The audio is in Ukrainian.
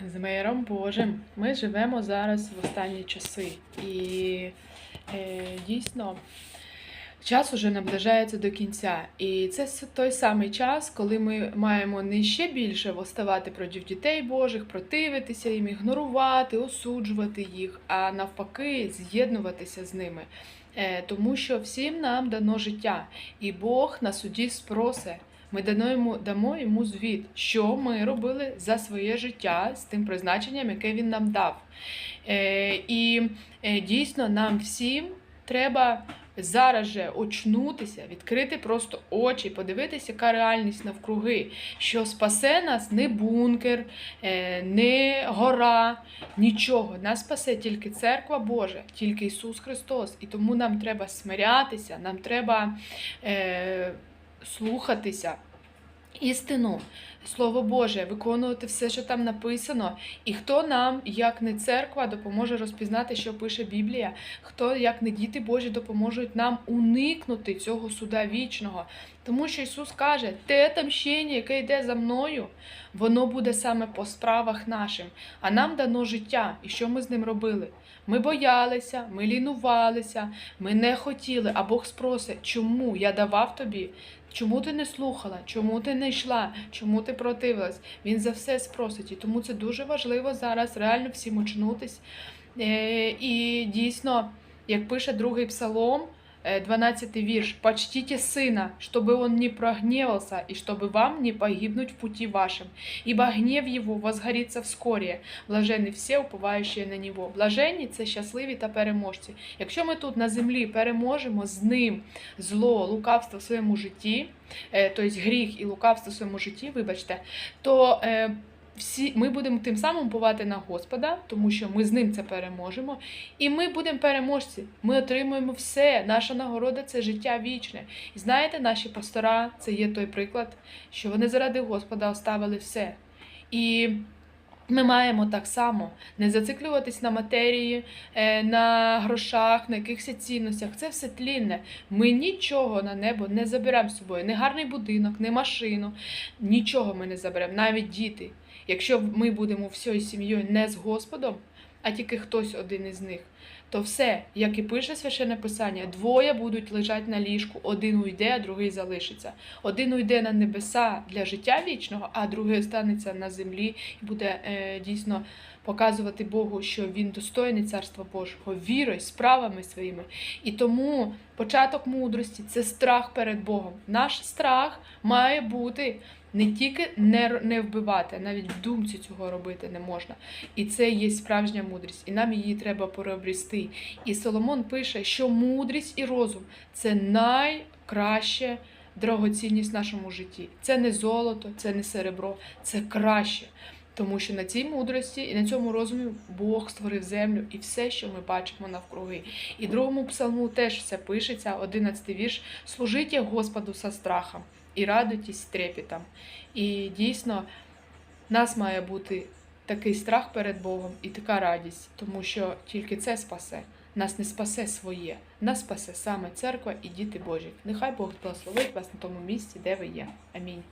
З миром Божим. Ми живемо зараз в останні часи. І е, дійсно час уже наближається до кінця. І це той самий час, коли ми маємо не ще більше восставати проти дітей Божих, противитися їм, ігнорувати, осуджувати їх, а навпаки, з'єднуватися з ними. Е, тому що всім нам дано життя, і Бог на суді спросе. Ми дамо дамо йому звіт, що ми робили за своє життя з тим призначенням, яке він нам дав. Е, і е, дійсно нам всім треба зараз же очнутися, відкрити просто очі, подивитися, яка реальність навкруги, що спасе нас не бункер, е, не гора, нічого. Нас спасе тільки церква Божа, тільки Ісус Христос. І тому нам треба смирятися, нам треба. Е, слухатися істину, Слово Боже, виконувати все, що там написано. І хто нам, як не церква, допоможе розпізнати, що пише Біблія, хто, як не діти Божі, допоможуть нам уникнути цього суда вічного. Тому що Ісус каже, те тамщення, яке йде за мною, воно буде саме по справах нашим. А нам дано життя. І що ми з ним робили? Ми боялися, ми лінувалися, ми не хотіли, а Бог спросить, чому я давав тобі? Чому ти не слухала? Чому ти не йшла? Чому ти противилась? Він за все спросить. І тому це дуже важливо зараз реально всім очнутись. Е, і дійсно, як пише другий псалом, 12 вірш, «Почтите сына, чтобы он не прогневался, и чтобы вам не погибнуть в пути вашем, ибо гнев его возгорится вскоре. Блаженні всі, уповаючі на нього. Блаженні це щасливі та переможці. Якщо ми тут на землі переможемо з ним зло, лукавство в своєму житті, е, тобто гріх і лукавство в своєму житті, вибачте, то е, всі ми будемо тим самим бувати на Господа, тому що ми з ним це переможемо. І ми будемо переможці. Ми отримуємо все. Наша нагорода це життя вічне. І знаєте, наші пастора, це є той приклад, що вони заради Господа оставили все. І ми маємо так само не зациклюватись на матерії, е, на грошах, на якихось цінностях. Це все тлінне. Ми нічого на небо не заберемо з собою. Не гарний будинок, не машину. Нічого ми не заберемо, навіть діти. Якщо ми будемо всією сім'єю не з Господом, а тільки хтось один із них, то все, як і пише священне писання, двоє будуть лежати на ліжку, один уйде, а другий залишиться. Один уйде на небеса для життя вічного, а другий останеться на землі і буде е, дійсно показувати Богу, що він достойний царства Божого, вірою, справами своїми. І тому початок мудрості це страх перед Богом. Наш страх має бути не тільки не, не вбивати, навіть в думці цього робити не можна. І це є справжня мудрість, і нам її треба переобрести. І Соломон пише, що мудрість і розум це найкраще дорогоцінність в нашому житті. Це не золото, це не серебро, це краще. Тому що на цій мудрості і на цьому розумі Бог створив землю і все, що ми бачимо навкруги. І другому псалму теж все пишеться, 11 вірш. Служите Господу со страхом і радуйтесь з трепетом. І дійсно, нас має бути такий страх перед Богом і така радість, тому що тільки це спасе. Нас не спасе своє, нас спасе саме церква і діти Божі. Нехай Бог благословить вас на тому місці, де ви є. Амінь.